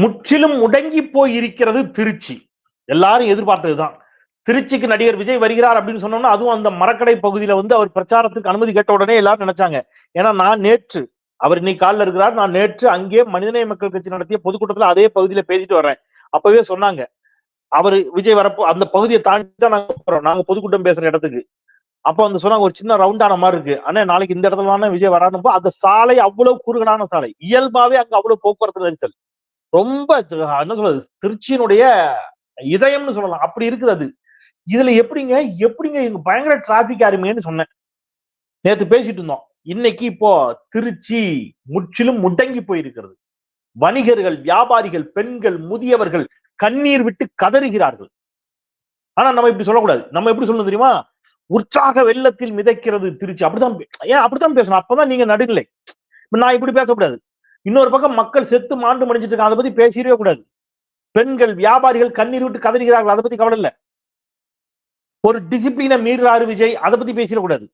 முற்றிலும் முடங்கி போய் இருக்கிறது திருச்சி. எல்லாரும் எதிர்பார்த்ததுதான். திருச்சிக்கு நடிகர் விஜய் வருகிறார் அப்படின்னு சொன்னோம்னா அதுவும் அந்த மரக்கடை பகுதியில வந்து அவர் பிரச்சாரத்துக்கு அனுமதி கேட்ட உடனே எல்லாரும் நினைச்சாங்க. ஏன்னா நான் நேற்று அவர் இன்னைக்கு காலில் இருக்கிறார். நான் நேற்று அங்கே மனிதநேய மக்கள் கட்சி நடத்திய பொதுக்கூட்டத்துல அதே பகுதியில பேசிட்டு வர்றேன். அப்பவே சொன்னாங்க. அவர் விஜய் வரப்போ அந்த பகுதியை தாண்டி தான் நாங்க போறோம். நாங்க பொதுக்கூட்டம் பேசுற இடத்துக்கு. அப்போ வந்து சொன்னாங்க ஒரு சின்ன ரவுண்டான மாதிரி இருக்கு. ஆனா நாளைக்கு இந்த இடத்துல தானே விஜய் வராதுப்போ அந்த சாலை அவ்வளவு குறுகலான சாலை. இயல்பாவே அங்க அவ்வளவு போக்குவரத்து நெரிசல். ரொம்ப என்ன சொல்றது? திருச்சியினுடைய இதயம்னு சொல்லலாம். அப்படி இருக்குது அது. இதுல எப்படிங்க? எப்படிங்க இங்க பயங்கர டிராபிக் அருமைன்னு சொன்னேன். நேத்து பேசிட்டு இருந்தோம். இன்னைக்கு இப்போ திருச்சி முற்றிலும் முடங்கி போயிருக்கிறது. வணிகர்கள் வியாபாரிகள் பெண்கள் முதியவர்கள் கண்ணீர் விட்டு கதறுகிறார்கள். ஆனா நம்ம இப்படி சொல்லக்கூடாது. நம்ம எப்படி சொல்லணும் தெரியுமா? உற்சாக வெள்ளத்தில் மிதக்கிறது திருச்சி. அப்படிதான் ஏன் அப்படித்தான் பேசணும்? அப்பதான் நீங்க நடுநிலை நான் இப்படி பேசக்கூடாது. இன்னொரு பக்கம் மக்கள் செத்து மாண்டு முடிஞ்சிட்டு இருக்காங்க. அதை பத்தி பேசிடவே கூடாது. பெண்கள் வியாபாரிகள் கண்ணீர் விட்டு கதறுகிறார்கள் அதை பத்தி கவலை இல்ல. ஒரு டிசிப்ளினை மீறாரு விஜய். அதை பத்தி பேசிடக்கூடாது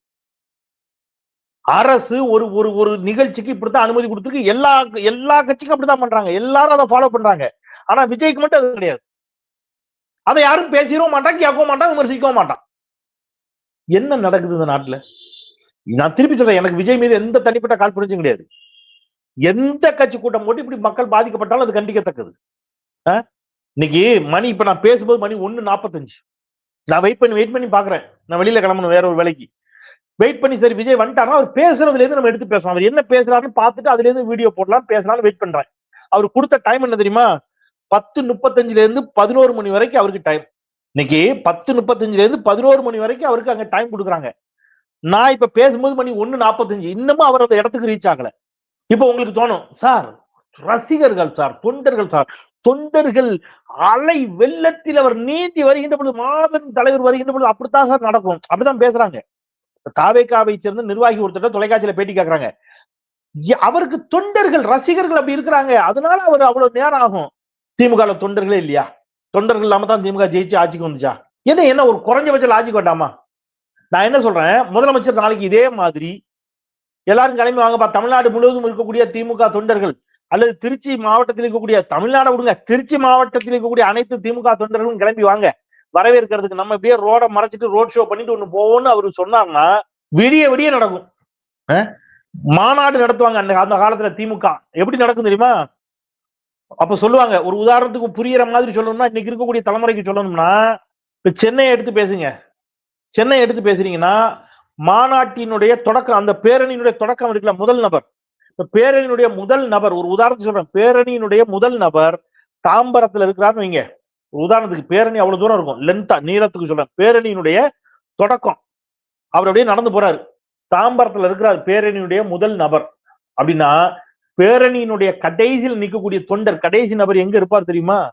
அரசு ஒரு ஒரு ஒரு நிகழ்ச்சிக்கு இப்படித்தான் அனுமதி கொடுத்துருக்கு. எல்லா எல்லா கட்சிக்கும் அப்படித்தான் பண்றாங்க. எல்லாரும் அதை ஃபாலோ பண்றாங்க. ஆனா விஜய்க்கு மட்டும் அது கிடையாது. அதை யாரும் பேசிடவும் மாட்டான் கேட்கவும் மாட்டான் விமர்சிக்கவும் மாட்டான் என்ன நடக்குது இந்த நாட்டுல? நான் திருப்பி சொல்றேன். எனக்கு விஜய் மீது எந்த தனிப்பட்ட காழ்ப்புணர்ச்சியும் கிடையாது. எந்த கட்சி கூட்டம் போட்டு இப்படி மக்கள் பாதிக்கப்பட்டாலும் அது கண்டிக்கத்தக்கது. ஆ? இன்னைக்கு மணி இப்ப நான் பேசும்போது மணி ஒன்னு நாற்பத்தஞ்சு நான் வெயிட் பண்ணி வெயிட் பண்ணி பாக்குறேன். நான் வெளியில கிளம்பணும் வேற ஒரு வேலைக்கு. வெயிட் பண்ணி சரி விஜய் வந்துட்டானா அவர் பேசுறதுல இருந்து நம்ம எடுத்து பேசலாம். அவர் என்ன பேசுறாருன்னு பார்த்துட்டு அதுல இருந்து வீடியோ போடலாம் பேசலாம்னு வெயிட் பண்றேன். அவர் கொடுத்த டைம் என்ன தெரியுமா? பத்து முப்பத்தஞ்சுல இருந்து பதினோரு மணி வரைக்கும் அவருக்கு டைம் இன்னைக்கு பத்து முப்பத்தஞ்சுல இருந்து பதினோரு மணி வரைக்கும் அவருக்கு அங்க டைம் கொடுக்குறாங்க. நான் இப்ப பேசும்போது மணி ஒன்னு நாற்பத்தஞ்சு இன்னமும் அவர் அந்த இடத்துக்கு ரீச் ஆகல. இப்போ உங்களுக்கு தோணும் சார் ரசிகர்கள் சார் தொண்டர்கள் சார் தொண்டர்கள் அலை வெள்ளத்தில் அவர் நீந்தி வருகின்ற பொழுது மாபெரும் தலைவர் வருகின்ற பொழுது அப்படித்தான் சார் நடக்கும். அப்படிதான் பேசுறாங்க. தாவேக்காவை சேர்ந்த நிர்வாகி ஒருத்தர் தொலைக்காட்சியில பேட்டி கேக்குறாங்க. ய- அவருக்கு தொண்டர்கள் ரசிகர்கள் அப்படி இருக்கிறாங்க. அதனால அவர் அவ்வளவு நேரம் ஆகும். திமுக தொண்டர்களே இல்லையா? தொண்டர்கள் இல்லாம தான் திமுக ஜெயிச்சு ஆட்சிக்கு வந்துச்சா? என்ன என்ன ஒரு குறைஞ்சபட்ச லாஜிக் வேண்டாமா? நான் என்ன சொல்றேன்? முதலமைச்சர் நாளைக்கு இதே மாதிரி எல்லாரும் கிளம்பி வாங்கப்பா தமிழ்நாடு முழுவதும் இருக்கக்கூடிய திமுக தொண்டர்கள் அல்லது திருச்சி மாவட்டத்தில் இருக்கக்கூடிய தமிழ்நாடு விடுங்க. திருச்சி மாவட்டத்தில் இருக்கக்கூடிய அனைத்து திமுக தொண்டர்களும் கிளம்பி வாங்க. வரவேற்கிறதுக்கு நம்ம இப்படியே ரோட மறைச்சிட்டு ரோட் ஷோ பண்ணிட்டு ஒண்ணு போவோம்னு அவரு சொன்னார்னா விடிய விடிய நடக்கும். மாநாடு நடத்துவாங்க அந்த அந்த காலத்துல திமுக. எப்படி நடக்கும் தெரியுமா? அப்ப சொல்லுவாங்க ஒரு உதாரணத்துக்கு புரியற மாதிரி சொல்லணும்னா இன்னைக்கு இருக்கக்கூடிய தலைமுறைக்கு சொல்லணும்னா இப்ப சென்னையை எடுத்து பேசுங்க. சென்னை எடுத்து பேசுறீங்கன்னா மாநாட்டினுடைய தொடக்கம் அந்த பேரணியினுடைய தொடக்கம் இருக்குல்ல முதல் நபர். இப்ப பேரணியினுடைய முதல் நபர் ஒரு உதாரணத்துக்கு சொல்றேன். பேரணியினுடைய முதல் நபர் தாம்பரத்துல இருக்கிறான்னு வைங்க. உதாரணத்துக்கு பேரணி அவ்வளவு தூரம் இருக்கும். லென்த்தா நீளத்துக்கு சொல்றேன். பேரணியினுடைய தொடக்கம். அவர் அப்படியே நடந்து போறாரு. தாம்பரத்துல இருக்கிறார் பேரணியினுடைய முதல் நபர். அப்படின்னா பேரணியினுடைய கடைசியில் நிற்கக்கூடிய தொண்டர் கடைசி நபர் எங்க இருப்பார் தெரியுமா?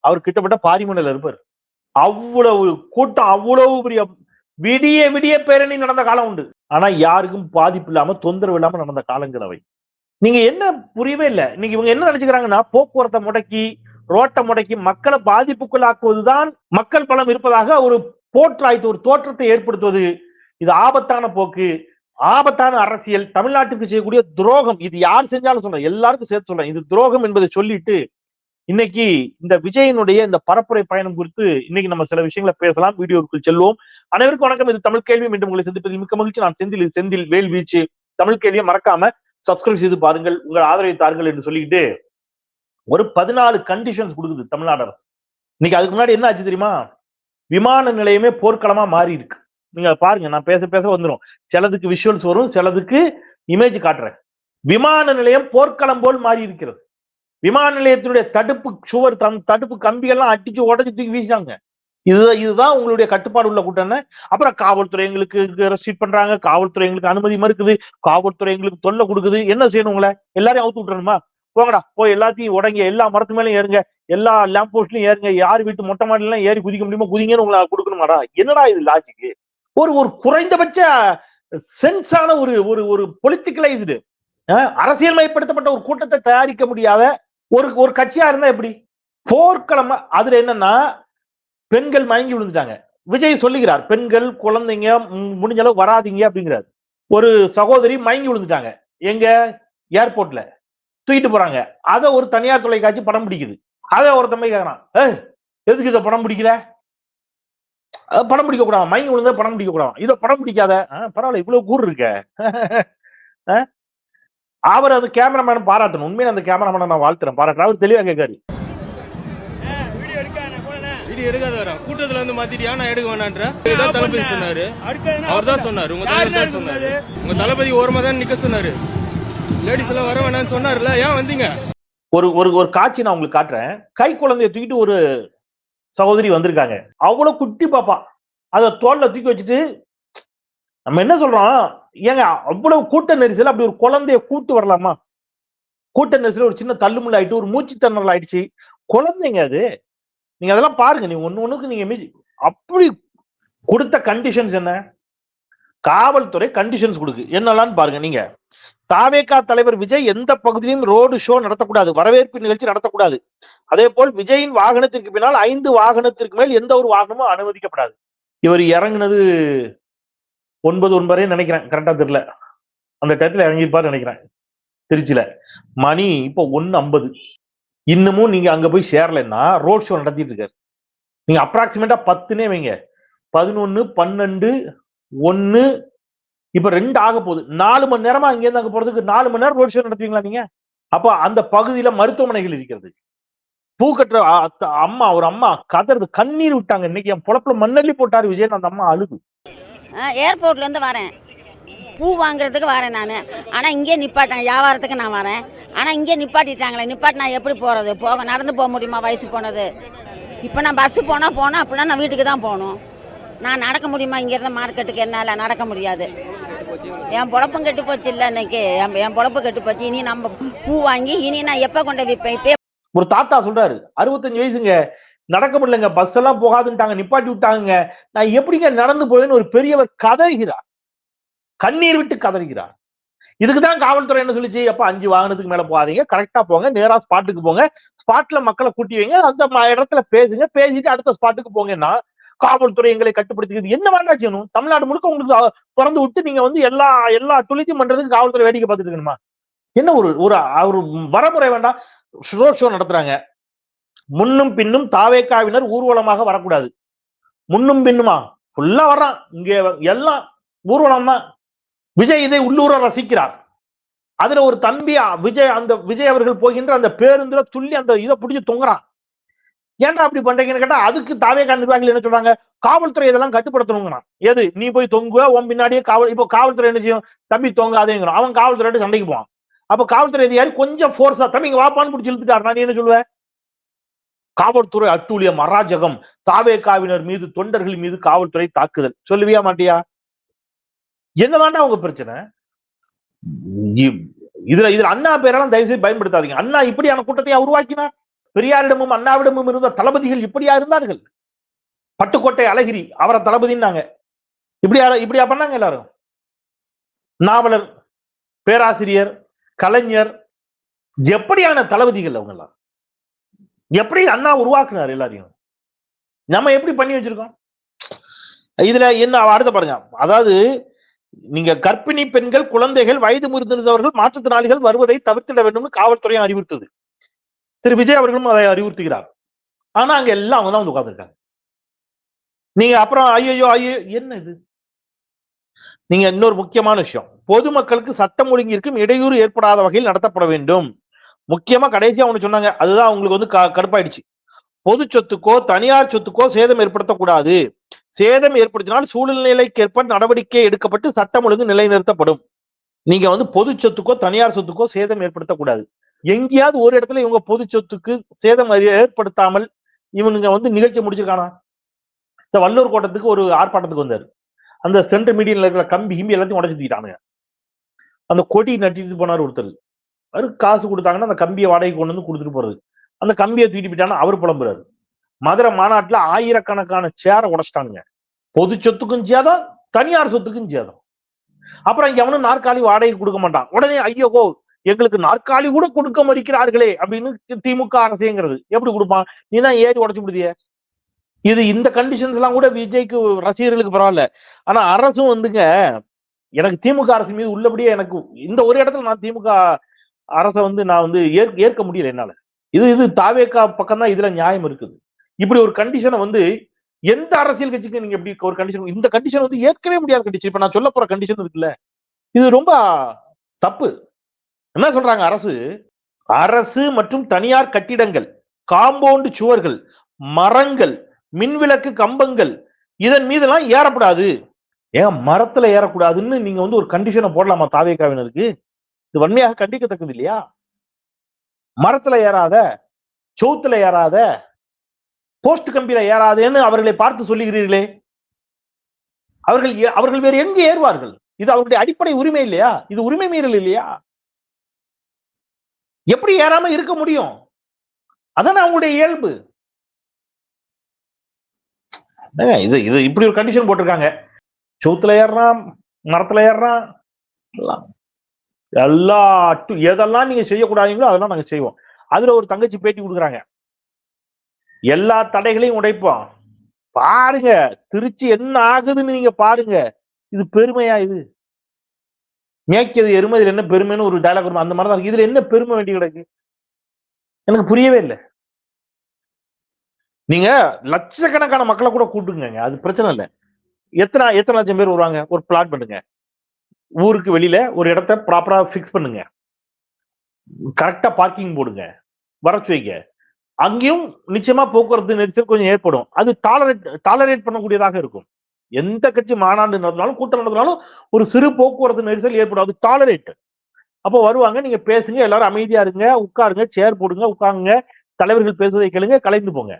அவர் கிட்டப்பட்ட பாரிமனையில இருப்பார். அவ்வளவு கூட்டம் அவ்வளவு பெரிய விடிய விடிய பேரணி நடந்த காலம் உண்டு. ஆனா யாருக்கும் பாதிப்பு இல்லாம தொந்தரவு இல்லாம நடந்த காலங்கள் நீங்க என்ன புரியவே இல்லை. இன்னைக்கு இவங்க என்ன நினைச்சுக்கிறாங்கன்னா போக்குவரத்தை முடக்கி ரோட்டை முடக்கி மக்களை பாதிப்புக்குள்ளாக்குவதுதான் மக்கள் பலம் இருப்பதாக ஒரு போற்றாய்த்து ஒரு தோற்றத்தை ஏற்படுத்துவது. இது ஆபத்தான போக்கு. ஆபத்தான அரசியல். தமிழ்நாட்டுக்கு செய்யக்கூடிய துரோகம். இது யார் செஞ்சாலும் சொல்றேன். எல்லாருக்கும் சேர்த்து சொல்றேன். இது துரோகம் என்பதை சொல்லிட்டு இன்னைக்கு இந்த விஜயனுடைய இந்த பரப்புரை பயணம் குறித்து இன்னைக்கு நம்ம சில விஷயங்களை பேசலாம். வீடியோவுக்குள் செல்வோம். அனைவருக்கும் வணக்கம். இது தமிழ் கேள்வி. மீண்டும் உங்களை சந்திப்பதில் மிக்க மகிழ்ச்சி. நான் செந்தில். இது செந்தில் வேல் வீச்சு தமிழ் கேள்வியை மறக்காம சப்ஸ்கிரைப் செய்து பாருங்கள். உங்கள் ஆதரவை தாருங்கள் என்று சொல்லிக்கிட்டு ஒரு பதினாலு கண்டிஷன்ஸ் கொடுக்குது தமிழ்நாடு அரசு. இன்னைக்கு அதுக்கு முன்னாடி என்ன ஆச்சு தெரியுமா? விமான நிலையமே போர்க்களமா மாறி இருக்கு நீங்க அதை பாருங்க. நான் பேச பேச வந்துரும். சிலதுக்கு விஷுவல்ஸ் வரும் சிலதுக்கு இமேஜ் காட்டுறேன். விமான நிலையம் போர்க்களம் போல் மாறி இருக்கிறது விமான நிலையத்தினுடைய தடுப்பு சுவர் தடுப்பு கம்பிகள்லாம் அடிச்சு உடச்சு தூக்கி வீசிட்டாங்க. இதுதான் இதுதான் உங்களுடைய கட்டுப்பாடு உள்ள கூட்டம் அப்புறம் காவல்துறை எங்களுக்கு ரெஸ்ட்ரிக்ட் பண்றாங்க காவல்துறை எங்களுக்கு அனுமதி மறுக்குது காவல்துறை எங்களுக்கு தொல்லை கொடுக்குது. என்ன செய்யணும் உங்களை? எல்லாரையும் அவுத்து விட்டுறணுமா? போங்கடா போய் எல்லாத்தையும் உடங்க எல்லா மரத்து மேலும் ஏறுங்க எல்லா லேம்ப் போஸ்ட்லயும் ஏறுங்க யார் வீட்டு மொட்டை மாடிலாம் ஏறி குதிக்க முடியுமோ குதிங்கன்னு உங்களை கொடுக்கணுமாடா? என்னடா இது லாஜிக்கு ஒரு ஒரு குறைந்தபட்ச சென்ஸான ஒரு ஒரு ஒரு பொலிட்டிக்கலை இது. அரசியல்மயப்படுத்தப்பட்ட ஒரு கூட்டத்தை தயாரிக்க முடியாத ஒரு ஒரு கட்சியா இருந்தா எப்படி? போர்க்களமா அதுல என்னன்னா பெண்கள் மயங்கி விழுந்துட்டாங்க. விஜய் சொல்லுகிறார் பெண்கள் குழந்தைங்க முடிஞ்ச அளவு வராதீங்க அப்படிங்கிறார். ஒரு சகோதரி மயங்கி விழுந்துட்டாங்க. எங்க? ஏர்போர்ட்ல. தூக்கிட்டு போறாங்க. அதை ஒரு தனியார் தொலைக்காட்சி படம் பிடிக்குது. அதை ஒரு தம்பி கேக்குறான் எதுக்கு இதை படம் பிடிக்கிற படம் பிடிக்க கூடாது மயங்கி விழுந்தா படம் பிடிக்க கூடாது இதை படம் பிடிக்காத. பரவாயில்ல இவ்வளவு கூறு இருக்க. அவர் அது கேமராமேன் பாராட்டணும். உண்மையில அந்த கேமராமேனை நான் வாழ்த்துறேன். பாராட்டுறேன். அவர் தெளிவா கேட்காரு வீடியோ எடுக்காத வர. கூட்டத்துல வந்து மாத்திட்டியா? நான் எடுக்க வேணான்ற. இதான் தளபதி சொன்னாரு. அவர் தான் சொன்னாரு. உங்க தளபதி தான் சொன்னாரு. உங்க தளபதி ஓரமா தான் நிக்க சொன்னாரு. லேடிஸ் எல்லாம் வர வேணாம்னு சொன்னாருல ஏன் வந்தீங்க? ஒரு ஒரு ஒரு காட்சி நான் உங்களுக்கு காட்டுறேன். கை குழந்தைய தூக்கிட்டு ஒரு சகோதரி வந்திருக்காங்க. அவ்வளவு குட்டி பாப்பா. அத தோல்ல தூக்கி வச்சுட்டு நம்ம என்ன சொல்றோம்? ஏங்க அவ்வளவு கூட்ட நெரிசல் அப்படி ஒரு குழந்தைய கூட்டு வரலாமா? கூட்ட நெரிசல் ஒரு சின்ன தள்ளுமுள்ள ஆயிட்டு ஒரு மூச்சு திணறல் ஆயிடுச்சு. குழந்தைங்க அது. நீங்க அதெல்லாம் பாருங்க. நீங்க ஒன்னு ஒண்ணுக்கு நீங்க மீதி- அப்படி கொடுத்த கண்டிஷன்ஸ் என்ன? காவல்துறை கண்டிஷன்ஸ் கொடுக்கு. என்னெல்லாம் பாருங்க நீங்க. தாவேகா தலைவர் விஜய் எந்த பகுதியிலும் ரோடு ஷோ நடத்தக்கூடாது. வரவேற்பு நிகழ்ச்சி நடத்தக்கூடாது. அதே போல் விஜயின் வாகனத்திற்கு பின்னால் ஐந்து வாகனத்திற்கு மேல் எந்த ஒரு வாகனமும் அனுமதிக்கப்படாது. இவர் இறங்குனது ஒன்பது ஒன்பதே நினைக்கிறேன். கரெக்டா தெரியல. அந்த டயத்துல இறங்கியிருப்பாரு நினைக்கிறேன். திருச்சியில. மணி இப்போ ஒன்னு ஐம்பது. இன்னமும் நீங்க அங்க போய் சேரலைன்னா ரோட் ஷோ நடத்திட்டு இருக்காரு. நீங்க அப்ராக்சிமேட்டா பத்துனே வைங்க. பதினொன்னு பன்னெண்டு ஒன்னு இப்ப ரெண்டு ஆக போகுது. நாலு மணி நேரமா அங்கிருந்து அங்க போறதுக்கு நாலு மணி நேரம் ரோட் ஷோ நடத்துவீங்களா நீங்க? அப்ப அந்த பகுதியில மருத்துவமனைகள் இருக்கிறது பூ கட்டுற அம்மா ஒரு அம்மா கதறது கண்ணீர் விட்டாங்க. இன்னைக்கு என் பொழப்புல மண்ணள்ளி போட்டாரு விஜய் அந்த அம்மா அழுது. ஏர்போர்ட்லேருந்து வரேன். பூ வாங்குறதுக்கு வரேன் நான். ஆனால் இங்கே நிப்பாட்டேன். வியாபாரத்துக்கு நான் வரேன். ஆனால் இங்கே நிப்பாட்டிட்டாங்களே. நிப்பாட்டி நான் எப்படி போகிறது போக நடந்து போக முடியுமா வயசு போனது? இப்போ நான் பஸ்ஸு போனால் போனால் அப்படின்னா நான் வீட்டுக்கு தான் போகணும். நான் நடக்க முடியுமா? இங்கேருந்து மார்க்கெட்டுக்கு என்னால் நடக்க முடியாது. என் பொழப்பும் கெட்டு போச்சு இல்லை இன்னைக்கு என் என் பொழப்பு கெட்டு போச்சு. இனி நம்ம பூ வாங்கி இனி நான் எப்போ கொண்டு போய் விற்பேன் இப்போ ஒரு தாத்தா சொல்றாரு அறுபத்தஞ்சு வயசுங்க. நடக்க முடியலங்க. பஸ் எல்லாம் போகாதுன்ட்டாங்க. நிப்பாட்டி விட்டாங்க நான் எப்படிங்க நடந்து போவேன்னு ஒரு பெரியவர் கதறுகிறார். கண்ணீர் விட்டு கதறுகிறார். இதுக்குதான் காவல்துறை என்ன சொல்லிச்சு? அப்ப அஞ்சு வாகனத்துக்கு மேல போகாதீங்க. கரெக்டா போங்க. நேரா ஸ்பாட்டுக்கு போங்க. ஸ்பாட்ல மக்களை கூட்டி வைங்க. அந்த இடத்துல பேசுங்க. பேசிட்டு அடுத்த ஸ்பாட்டுக்கு போங்கன்னா காவல்துறை எங்களை கட்டுப்படுத்திக்கிறது. என்ன வேண்டாம் செய்யணும் தமிழ்நாடு முழுக்க உங்களுக்கு திறந்து விட்டு நீங்க வந்து எல்லா எல்லா துளித்தையும் பண்றதுக்கு காவல்துறை வேடிக்கை பார்த்துட்டு இருக்கணுமா? என்ன ஒரு ஒரு ஒரு வரமுறை வேண்டாம். ரோட் ஷோ நடத்துறாங்க. முன்னும் பின்னும் தாவேக்காவினர் ஊர்வலமாக வரக்கூடாது. முன்னும் பின்னுமா? ஃபுல்லா வர்றான். இங்க எல்லாம் ஊர்வலம் தான் விஜய் இதை உள்ளூர ரசிக்கிறார். அதுல ஒரு தம்பி விஜய் அந்த விஜய் அவர்கள் போகின்ற அந்த பேருந்துல துள்ளி அந்த இதை பிடிச்சி தொங்குறான். ஏன்டா அப்படி பண்றீங்கன்னு கேட்டா அதுக்கு தாவேக்கா நிர்வாகிகள் என்ன சொல்றாங்க? காவல்துறை இதெல்லாம் கட்டுப்படுத்தணுங்கிறான். எது? நீ போய் தொங்குவ உன் பின்னாடியே காவல் இப்போ காவல்துறை என்ன செய்யும்? தம்பி தொங்காதேங்கிறோம் அவன் காவல்துறை சண்டைக்கு போவான். அப்ப காவல்துறை அதிகாரி கொஞ்சம் ஃபோர்ஸா தம்பி இங்க வாப்பான்னு பிடிச்சி இழுத்துட்டாரு நீ என்ன சொல்லுவ? காவல்துறை அட்டூழியம் அராஜகம். தாவேக்காவினர் மீது தொண்டர்கள் மீது காவல்துறை தாக்குதல். சொல்லுவியா மாட்டியா? என்னதான்டா உங்க பிரச்சனை? இதுல இதுல அண்ணா பேரெல்லாம் தயவு செய்து பயன்படுத்தாதீங்க. அண்ணா இப்படியான கூட்டத்தை உருவாக்கினார் பெரியாரிடமும் அண்ணாவிடமும் இருந்த தளபதிகள் இப்படியா இருந்தார்கள்? பட்டுக்கோட்டை அழகிரி அவரை தளபதின்னாங்க. இப்படியா இப்படியா பண்ணாங்க எல்லாரும்? நாவலர் பேராசிரியர் கலைஞர் எப்படியான தளபதிகள் அவங்க எல்லாம் எப்படி அண்ணா உருவாக்குனார் எல்லாரையும்? நம்ம எப்படி பண்ணி வச்சிருக்கோம்? இதுல என்ன அடுத்த பாருங்க. அதாவது நீங்க கர்ப்பிணி பெண்கள் குழந்தைகள் வயது முதிர்ந்தவர்கள் மாற்றுத்திறனாளிகள் வருவதை தவிர்த்திட வேண்டும் காவல்துறையும் அறிவுறுத்தது. திரு. விஜய் அவர்களும் அதை அறிவுறுத்துகிறார். ஆனா அங்க எல்லாம் அவங்க தான் வந்து உட்கார்ந்துருக்காங்க. நீங்க அப்புறம் ஐயோ ஐயோ என்ன இது? நீங்க இன்னொரு முக்கியமான விஷயம். பொதுமக்களுக்கு சட்டம் ஒழுங்கிற்கும் இடையூறு ஏற்படாத வகையில் நடத்தப்பட வேண்டும். முக்கியமா கடைசியா ஒண்ணு சொன்னாங்க. அதுதான் அவங்களுக்கு வந்து க- கடுப்பாயிடுச்சு. பொது சொத்துக்கோ தனியார் சொத்துக்கோ சேதம் ஏற்படுத்தக்கூடாது. சேதம் ஏற்படுத்தினால் சூழ்நிலைக்கேற்ப நடவடிக்கை எடுக்கப்பட்டு சட்டம் ஒழுங்கு நிலைநிறுத்தப்படும். நீங்க வந்து பொது சொத்துக்கோ தனியார் சொத்துக்கோ சேதம் ஏற்படுத்தக்கூடாது. எங்கேயாவது ஒரு இடத்துல இவங்க பொது சொத்துக்கு சேதம் ஏற்படுத்தாமல் இவனுங்க வந்து நிகழ்ச்சி முடிச்சிருக்கானா? இந்த வல்லூர் கோட்டத்துக்கு ஒரு ஆர்ப்பாட்டத்துக்கு வந்தாரு. அந்த சென்ட்ரல் மீடியன்ல இருக்கிற கம்பி கிம்பி எல்லாத்தையும் உடச்சு தூக்கிட்டானுங்க. அந்த கொடி நட்டிட்டு போனார் ஒருத்தர். அவரு காசு கொடுத்தாங்கன்னா அந்த கம்பியை வாடகை கொண்டு வந்து கொடுத்துட்டு போறது. அந்த கம்பியை தூக்கிட்டு போயிட்டாங்கன்னா அவர் புலம்புறாரு. மதுரை மாநாட்டுல ஆயிரக்கணக்கான சேரை உடைச்சிட்டானுங்க. பொது சொத்துக்கும் சேதம் தனியார் சொத்துக்கும் சேதம் அப்புறம் எவனும் நாற்காலி வாடகை கொடுக்க மாட்டான். உடனே ஐயோகோ எங்களுக்கு நாற்காலி கூட கொடுக்க மறுக்கிறார்களே அப்படின்னு திமுக அரசுங்கிறது. எப்படி கொடுப்பான்? நீ தான் ஏறி உடைச்சு விடுதிய. இது இந்த கண்டிஷன்ஸ் எல்லாம் கூட விஜய்க்கு ரசிகர்களுக்கு பரவாயில்ல. ஆனா அரசும் வந்துங்க எனக்கு திமுக அரசு மீது உள்ளபடியே எனக்கு இந்த ஒரு இடத்துல நான் திமுக அரசை வந்து நான் வந்து ஏற்க ஏற்க முடியல என்னால. இது இது தாவேக்கா பக்கம் தான் இதுல நியாயம் இருக்குது. இப்படி ஒரு கண்டிஷனை வந்து எந்த அரசியல் கட்சிக்கு நீங்க எப்படி ஒரு கண்டிஷன் இந்த கண்டிஷன் வந்து ஏற்கவே முடியாத கண்டிஷன் இப்ப நான் சொல்ல போற கண்டிஷன் இருக்குல்ல இது ரொம்ப தப்பு. என்ன சொல்றாங்க அரசு? அரசு மற்றும் தனியார் கட்டிடங்கள் காம்பவுண்டு சுவர்கள் மரங்கள் மின்விளக்கு கம்பங்கள் இதன் மீதெல்லாம் ஏறக்கூடாது ஏன் மரத்துல ஏறக்கூடாதுன்னு நீங்க வந்து ஒரு கண்டிஷனை போடலாமா தாவேக்காவினருக்கு இது வன்மையாக கண்டிக்கத்தக்கது இல்லையா? மரத்துல ஏறாத சவுத்துல ஏறாத போஸ்ட் கம்பியில ஏறாதேன்னு அவர்களை பார்த்து சொல்லுகிறீர்களே? அவர்கள் ஏ- அவர்கள் வேறு எங்கே ஏறுவார்கள்? இது அவருடைய அடிப்படை உரிமை இல்லையா? இது உரிமை மீறல் இல்லையா? எப்படி ஏறாம இருக்க முடியும்? அதானே அவங்களுடைய இயல்பு. இது இது இப்படி ஒரு கண்டிஷன் போட்டிருக்காங்க. சவுத்துல ஏறுறான் மரத்துல ஏறுறான் எல்லாம். எல்லா எதெல்லாம் நீங்க செய்யக்கூடாதீங்களோ அதெல்லாம் நாங்க செய்வோம். அதுல ஒரு தங்கச்சி பேட்டி கொடுக்குறாங்க. எல்லா தடைகளையும் உடைப்போம் பாருங்க திருச்சி என்ன ஆகுதுன்னு நீங்க பாருங்க. இது பெருமையா இது? மேய்க்கிறது எருமை இதுல என்ன பெருமைன்னு ஒரு டயலாக் வரும்? அந்த மாதிரி தான் இதுல என்ன பெருமை வேண்டி கிடக்கு? எனக்கு புரியவே இல்லை. நீங்க லட்சக்கணக்கான மக்களை கூட கூட்டுங்க அது பிரச்சனை இல்லை. எத்தனை எத்தனை லட்சம் பேர் வருவாங்க? ஒரு பிளாட் பண்ணுங்க. ஊருக்கு வெளியில ஒரு இடத்த ப்ராப்பரா ஃபிக்ஸ் பண்ணுங்க. கரெக்டா பார்க்கிங் போடுங்க. வரச்சு வைங்க. அங்கேயும் நிச்சயமா போக்குவரத்து நெரிசல் கொஞ்சம் ஏற்படும். அது டாலரேட் டாலரேட் பண்ணக்கூடியதாக இருக்கும். எந்த கட்சி மாநாடு நடந்தாலும் கூட்டம் நடந்தாலும் ஒரு சிறு போக்குவரத்து நெரிசல் ஏற்படும். அது டாலரேட் அப்போ வருவாங்க நீங்க பேசுங்க எல்லாரும் அமைதியா இருங்க உட்காருங்க சேர் போடுங்க உட்காருங்க தலைவர்கள் பேசுவதை கேளுங்க கலைந்து போங்க.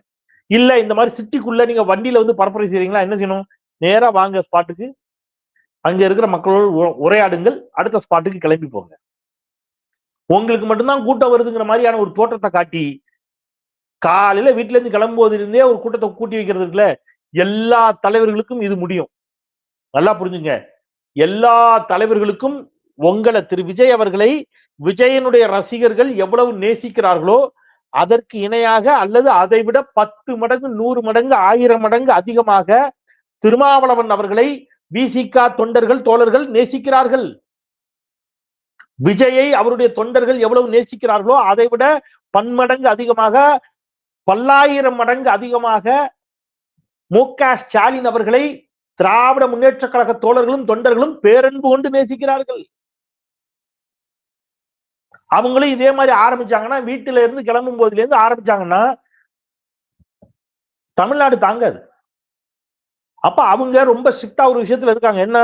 இல்ல இந்த மாதிரி சிட்டிக்குள்ள நீங்க வண்டியில வந்து பரப்புரை செய்றீங்களா? என்ன செய்யணும்? நேரா வாங்க ஸ்பாட்டுக்கு அங்க இருக்கிற மக்களோடு உரையாடுங்கள். அடுத்த ஸ்பாட்டுக்கு கிளம்பி போங்க. உங்களுக்கு மட்டும்தான் கூட்டம் வருதுங்கிற மாதிரியான ஒரு தோற்றத்தை காட்டி காலையில வீட்டுல இருந்து கிளம்பும்போது இருந்தே ஒரு கூட்டத்தை கூட்டி வைக்கிறது இருக்குல்ல எல்லா தலைவர்களுக்கும் இது முடியும். நல்லா புரிஞ்சுங்க. எல்லா தலைவர்களுக்கும் உங்களை திரு விஜய் அவர்களை விஜயனுடைய ரசிகர்கள் எவ்வளவு நேசிக்கிறார்களோ அதற்கு இணையாக அல்லது அதை விட பத்து மடங்கு நூறு மடங்கு ஆயிரம் மடங்கு அதிகமாக திருமாவளவன் அவர்களை விசிகா தொண்டர்கள் தோழர்கள் நேசிக்கிறார்கள். விஜயை அவருடைய தொண்டர்கள் எவ்வளவு நேசிக்கிறார்களோ அதை விட பன்மடங்கு அதிகமாக பல்லாயிரம் மடங்கு அதிகமாக மு க ஸ்டாலின் அவர்களை திராவிட முன்னேற்ற கழக தோழர்களும் தொண்டர்களும் பேரன்பு கொண்டு நேசிக்கிறார்கள். அவங்களும் இதே மாதிரி ஆரம்பிச்சாங்கன்னா வீட்டுல இருந்து கிளம்பும் போதுல இருந்து ஆரம்பிச்சாங்கன்னா தமிழ்நாடு தாங்காது. அப்ப அவங்க ரொம்ப ஸ்ட்ரிக்டா ஒரு விஷயத்துல இருக்காங்க. என்ன?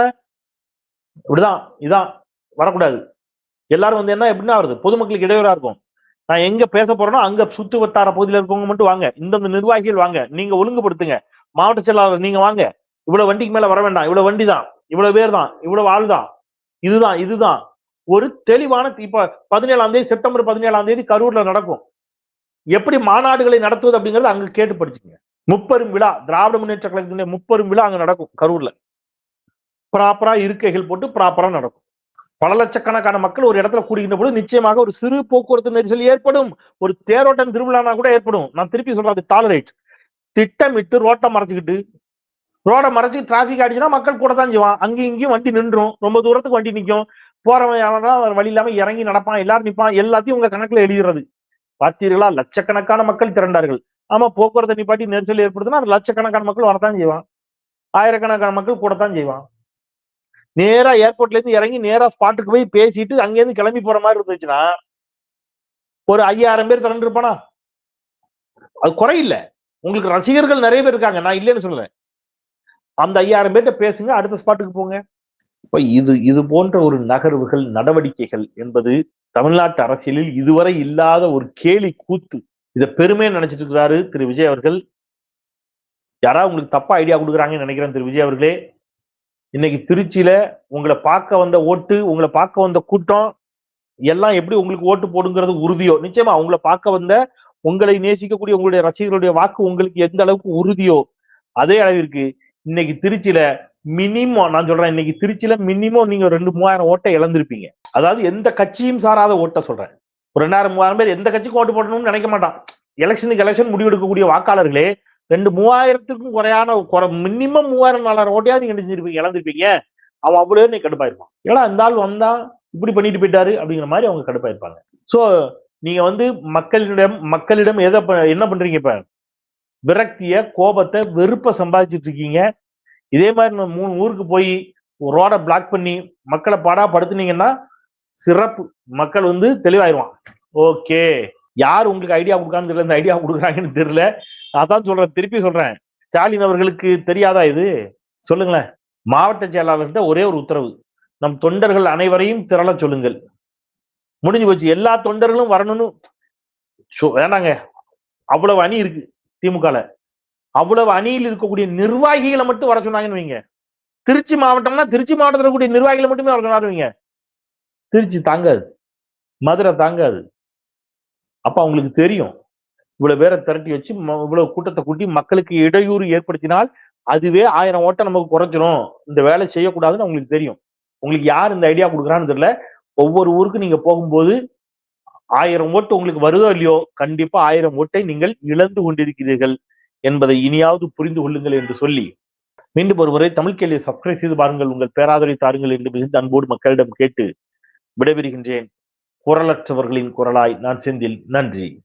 இப்படிதான் இதான் வரக்கூடாது. எல்லாரும் வந்து என்ன எப்படின்னா வருது பொதுமக்களுக்கு இடையூறா இருக்கும். நான் எங்க பேச போறேனோ அங்க சுத்து வட்டார பகுதியில் இருக்கவங்க மட்டும் வாங்க. இந்தந்த நிர்வாகிகள் வாங்க. நீங்க ஒழுங்குபடுத்துங்க. மாவட்ட செயலாளர் நீங்க வாங்க. இவ்வளவு வண்டிக்கு மேல வர வேண்டாம். இவ்வளவு வண்டி தான் இவ்வளவு பேர் தான் இவ்வளவு ஆள் தான் இதுதான் இதுதான். ஒரு தெளிவான இப்ப பதினேழாம் தேதி செப்டம்பர் பதினேழாம் தேதி கரூர்ல நடக்கும். எப்படி மாநாடுகளை நடத்துவது அப்படிங்கறது அங்க கேட்டு படிச்சுங்க முப்பெரும் விழா திராவிட முன்னேற்ற கழகத்தினுடைய முப்பெரும் விழா அங்க நடக்கும் கரூர்ல. ப்ராப்பரா இருக்கைகள் போட்டு ப்ராப்பரா நடக்கும். பல லட்சக்கணக்கான மக்கள் ஒரு இடத்துல கூடுகின்ற பொழுது நிச்சயமாக ஒரு சிறு போக்குவரத்து நெரிசல் ஏற்படும். ஒரு தேரோட்டம் திருவிழானா கூட ஏற்படும். நான் திருப்பி சொல்றது டாலரேட் திட்டமிட்டு ரோட்டை மறைச்சிக்கிட்டு ரோட மறைச்சு டிராஃபிக் ஆயிடுச்சுன்னா மக்கள் கூட தான் செய்வான். அங்கேயும் இங்கேயும் வண்டி நின்றும். ரொம்ப தூரத்துக்கு வண்டி நிற்கும் போறவன் எவனா வழி இல்லாம இறங்கி நடப்பான் எல்லாரும் நிற்பான் எல்லாத்தையும் உங்க கணக்குல எழுதுறது பார்த்தீர்களா? லட்சக்கணக்கான மக்கள் திரண்டார்கள். ஆமா போக்குவரத்து நிப்பாட்டி நெரிசல் ஏற்படுதுன்னா அது லட்சக்கணக்கான மக்கள் வரத்தான் செய்வான். ஆயிரக்கணக்கான மக்கள் கூடத்தான் செய்வான். நேரா ஏர்போர்ட்ல இருந்து இறங்கி நேரா ஸ்பாட்டுக்கு போய் பேசிட்டு அங்கேருந்து கிளம்பி போற மாதிரி இருந்துச்சுன்னா ஒரு ஐயாயிரம் பேர் திரண்டு இருப்பானா அது குறையில்ல. உங்களுக்கு ரசிகர்கள் நிறைய பேர் இருக்காங்க. நான் இல்லைன்னு சொல்லல. அந்த ஐயாயிரம் பேர்கிட்ட பேசுங்க அடுத்த ஸ்பாட்டுக்கு போங்க. இப்ப இது இது போன்ற ஒரு நகர்வுகள் நடவடிக்கைகள் என்பது தமிழ்நாட்டு அரசியலில் இதுவரை இல்லாத ஒரு கேலி கூத்து. இதை பெருமையை நினைச்சிட்டு இருக்கிறாரு திரு. விஜய் அவர்கள். யாராவது உங்களுக்கு தப்பா ஐடியா கொடுக்குறாங்கன்னு நினைக்கிறேன் திரு. விஜய் அவர்களே. இன்னைக்கு திருச்சியில உங்களை பார்க்க வந்த ஓட்டு உங்களை பார்க்க வந்த கூட்டம் எல்லாம் எப்படி உங்களுக்கு ஓட்டு போடுங்கிறது உறுதியோ? நிச்சயமா உங்களை பார்க்க வந்த உங்களை நேசிக்கக்கூடிய உங்களுடைய ரசிகர்களுடைய வாக்கு உங்களுக்கு எந்த அளவுக்கு உறுதியோ? அதே அளவிற்கு இன்னைக்கு திருச்சியில மினிமம் நான் சொல்றேன் இன்னைக்கு திருச்சியில மினிமம் நீங்க ரெண்டு மூவாயிரம் ஓட்டை இழந்திருப்பீங்க. அதாவது எந்த கட்சியும் சாராத ஓட்டை சொல்றேன். ஒரு ரெண்டாயிரம் மூவாயிரம் பேர் எந்த கட்சிக்கும் ஓட்டு போடணும்னு நினைக்க மாட்டான். எலெக்ஷனுக்கு எலெக்ஷன் முடிவெடுக்கக்கூடிய வாக்காளர்களே ரெண்டு மூவாயிரத்துக்கும் குறையான குறை மினிமம் மூவாயிரம் நாலாயிரம் ஓட்டையாவது நீங்க நினைச்சிருப்பீங்க இழந்திருப்பீங்க. அவன் அவ்வளோ நீ கடுப்பாயிருப்பான். ஏன்னா இந்த ஆள் வந்தா இப்படி பண்ணிட்டு போயிட்டாரு அப்படிங்கிற மாதிரி அவங்க கடுப்பாயிருப்பாங்க. சோ நீங்க வந்து மக்களிடம் மக்களிடம் எதை ப- என்ன பண்றீங்க இப்ப? விரக்திய கோபத்தை வெறுப்ப சம்பாதிச்சிட்டு இருக்கீங்க. இதே மாதிரி நம்ம மூணு ஊருக்கு போய் ரோட பிளாக் பண்ணி மக்களை பாடா படுத்துனீங்கன்னா சிறப்பு. மக்கள் வந்து தெளிவாயிருவான் ஓகே யார் உங்களுக்கு ஐடியா கொடுக்கான்னு தெரியல இந்த ஐடியா கொடுக்குறாங்கன்னு தெரியல. அதான் சொல்றேன் திருப்பி சொல்றேன். ஸ்டாலின் அவர்களுக்கு தெரியாதா இது? சொல்லுங்களேன். மாவட்ட செயலாளர்கிட்ட ஒரே ஒரு உத்தரவு. நம் தொண்டர்கள் அனைவரையும் திரள சொல்லுங்கள். முடிஞ்சு போச்சு. எல்லா தொண்டர்களும் வரணும்னு வேணாங்க அவ்வளவு அணி இருக்கு திமுகல. அவ்வளவு அணியில் இருக்கக்கூடிய நிர்வாகிகளை மட்டும் வர சொன்னாங்கன்னு வைங்க. திருச்சி மாவட்டம்னா திருச்சி மாவட்டத்தில் இருக்கக்கூடிய நிர்வாகிகளை மட்டுமே வர சொன்னாரு வைங்க. திருச்சி தாங்காது. மதுரை தாங்காது. அப்ப அவங்களுக்கு தெரியும். இவ்வளவு பேரை திரட்டி வச்சு ம- இவ்வளவு கூட்டத்தை கூட்டி மக்களுக்கு இடையூறு ஏற்படுத்தினால் அதுவே ஆயிரம் ஓட்டை நமக்கு குறைச்சிரும் இந்த வேலை செய்யக்கூடாதுன்னு உங்களுக்கு தெரியும். உங்களுக்கு யார் இந்த ஐடியா கொடுக்குறான்னு தெரியல. ஒவ்வொரு ஊருக்கு நீங்க போகும்போது ஆயிரம் ஓட்டு உங்களுக்கு வருதோ இல்லையோ கண்டிப்பா ஆயிரம் ஓட்டை நீங்கள் இழந்து கொண்டிருக்கிறீர்கள் என்பதை இனியாவது புரிந்து கொள்ளுங்கள் என்று சொல்லி மீண்டும் ஒருமுறை தமிழ் கேள்வியை சப்ஸ்கிரைப் செய்து பாருங்கள். உங்கள் பேராதரவை தாருங்கள் என்று மிகுந்த அன்போடு மக்களிடம் கேட்டு விடைபெறுகின்றேன். குரலற்றவர்களின் குரலாய் நான் செந்தில். நன்றி.